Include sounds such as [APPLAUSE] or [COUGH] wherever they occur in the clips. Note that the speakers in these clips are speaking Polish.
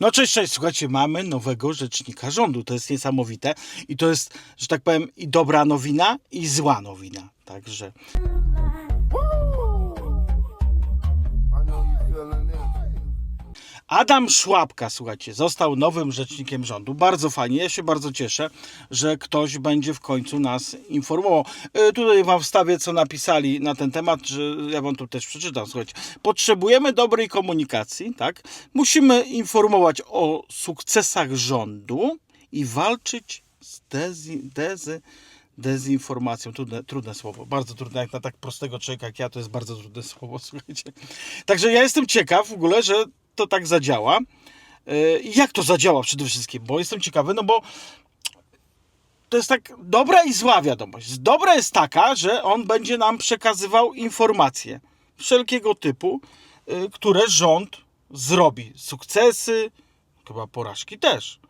No cześć, cześć, słuchajcie, mamy nowego rzecznika rządu. To jest niesamowite i to jest, że tak powiem, i dobra nowina, i zła nowina. Także Adam Szłapka, słuchajcie, został nowym rzecznikiem rządu. Bardzo fajnie, ja się bardzo cieszę, że ktoś będzie w końcu nas informował. E, Tutaj wam wstawię, co napisali na ten temat, że ja wam tu też przeczytam. Słuchajcie, potrzebujemy dobrej komunikacji, tak? Musimy informować o sukcesach rządu i walczyć z dezy, dezinformacją. Trudne, trudne słowo, bardzo trudne, jak na tak prostego człowieka jak ja, to jest bardzo trudne słowo, [LAUGHS] słuchajcie. Także ja jestem ciekaw w ogóle, że to tak zadziała. I Jak to zadziała przede wszystkim? Bo jestem ciekawy, no bo to jest tak dobra i zła wiadomość. Dobra jest taka, że on będzie nam przekazywał informacje wszelkiego typu, yy, które rząd zrobi. Sukcesy, chyba porażki też.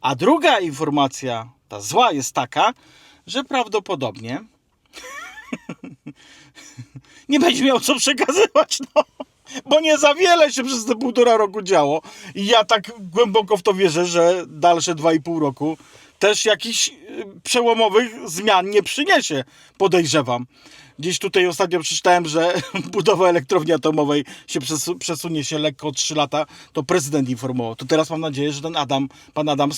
A druga informacja, ta zła jest taka, że prawdopodobnie [LAUGHS] nie będzie miał co przekazywać, no. Bo nie za wiele się przez te półtora roku działo. I ja tak głęboko w to wierzę, że dalsze dwa i pół roku też jakichś y, przełomowych zmian nie przyniesie, podejrzewam. Gdzieś tutaj ostatnio przeczytałem, że [LAUGHS] budowa elektrowni atomowej się przesu- przesunie się lekko o 3 lata, to prezydent informował. To teraz mam nadzieję, że ten Adam, pan Adam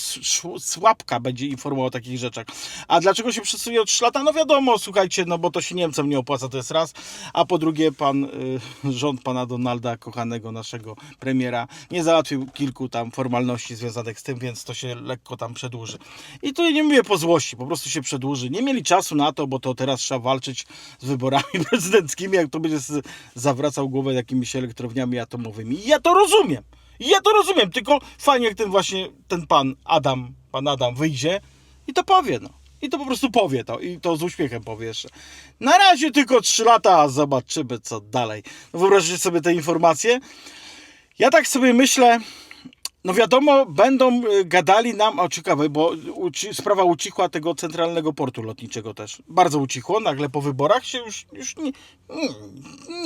Słapka będzie informował o takich rzeczach. A dlaczego się przesunie o 3 lata? No wiadomo, słuchajcie, no bo to się Niemcom nie opłaca, to jest raz. A po drugie, pan y, [LAUGHS] rząd pana Donalda, kochanego naszego premiera, nie załatwił kilku tam formalności związanych z tym, więc to się lekko tam przedłuży. I tu nie mówię po złości, po prostu się przedłuży. Nie mieli czasu na to, bo to teraz trzeba walczyć z wyborami [LAUGHS] prezydenckimi, jak to będzie zawracał głowę jakimiś elektrowniami atomowymi. I ja to rozumiem. I ja to rozumiem, tylko fajnie jak ten właśnie ten pan Adam, pan Adam wyjdzie i to powie, no. I to po prostu powie to i to z uśmiechem powie jeszcze. Na razie tylko 3 lata, a zobaczymy co dalej. No wyobraźcie sobie te informacje. Ja tak sobie myślę, no wiadomo, będą y, gadali nam, o ciekawe, bo uci, sprawa ucichła tego centralnego portu lotniczego też. Bardzo ucichło, nagle po wyborach się już, już nie,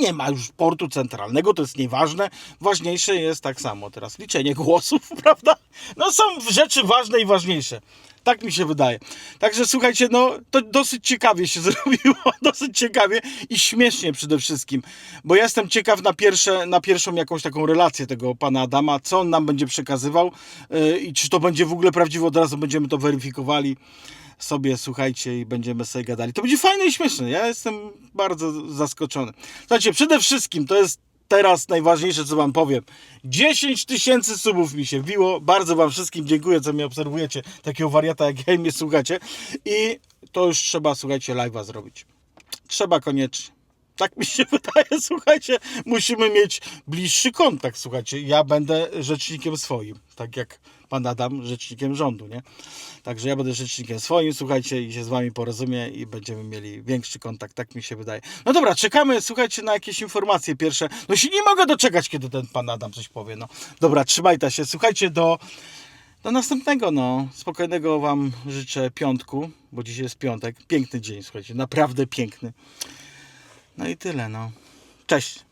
nie, ma już portu centralnego, to jest nieważne. Ważniejsze jest tak samo teraz liczenie głosów, [LAUGHS] prawda? No są rzeczy ważne i ważniejsze. Tak mi się wydaje. Także słuchajcie, no to dosyć ciekawie się [LAUGHS] zrobiło, dosyć ciekawie i śmiesznie przede wszystkim, bo ja jestem ciekaw na, pierwsze, na pierwszą jakąś taką relację tego pana Adama, co on nam będzie przekazywał yy, i czy to będzie w ogóle prawdziwe, od razu będziemy to weryfikowali sobie, słuchajcie, i będziemy sobie gadali. To będzie fajne i śmieszne. Ja jestem bardzo zaskoczony. Słuchajcie, przede wszystkim to jest teraz najważniejsze, co wam powiem. 10 tysięcy subów mi się wbiło. Bardzo wam wszystkim dziękuję, co mnie obserwujecie. Takiego wariata jak ja mnie słuchacie. I to już trzeba, słuchajcie, live'a zrobić. Trzeba koniecznie. Tak mi się [LAUGHS] wydaje, słuchajcie, musimy mieć bliższy kontakt, słuchajcie. Ja będę rzecznikiem swoim, tak jak pan Adam rzecznikiem rządu, nie? Także ja będę rzecznikiem swoim, słuchajcie, i się z wami porozumie i będziemy mieli większy kontakt, tak mi się wydaje. No dobra, czekamy, słuchajcie, na jakieś informacje pierwsze. No się nie mogę doczekać, kiedy ten pan Adam coś powie, no. Dobra, trzymajcie się, słuchajcie, do... Do następnego, no. Spokojnego Wam życzę piątku, bo dzisiaj jest piątek. Piękny dzień, słuchajcie, naprawdę piękny. No i tyle, no. Cześć.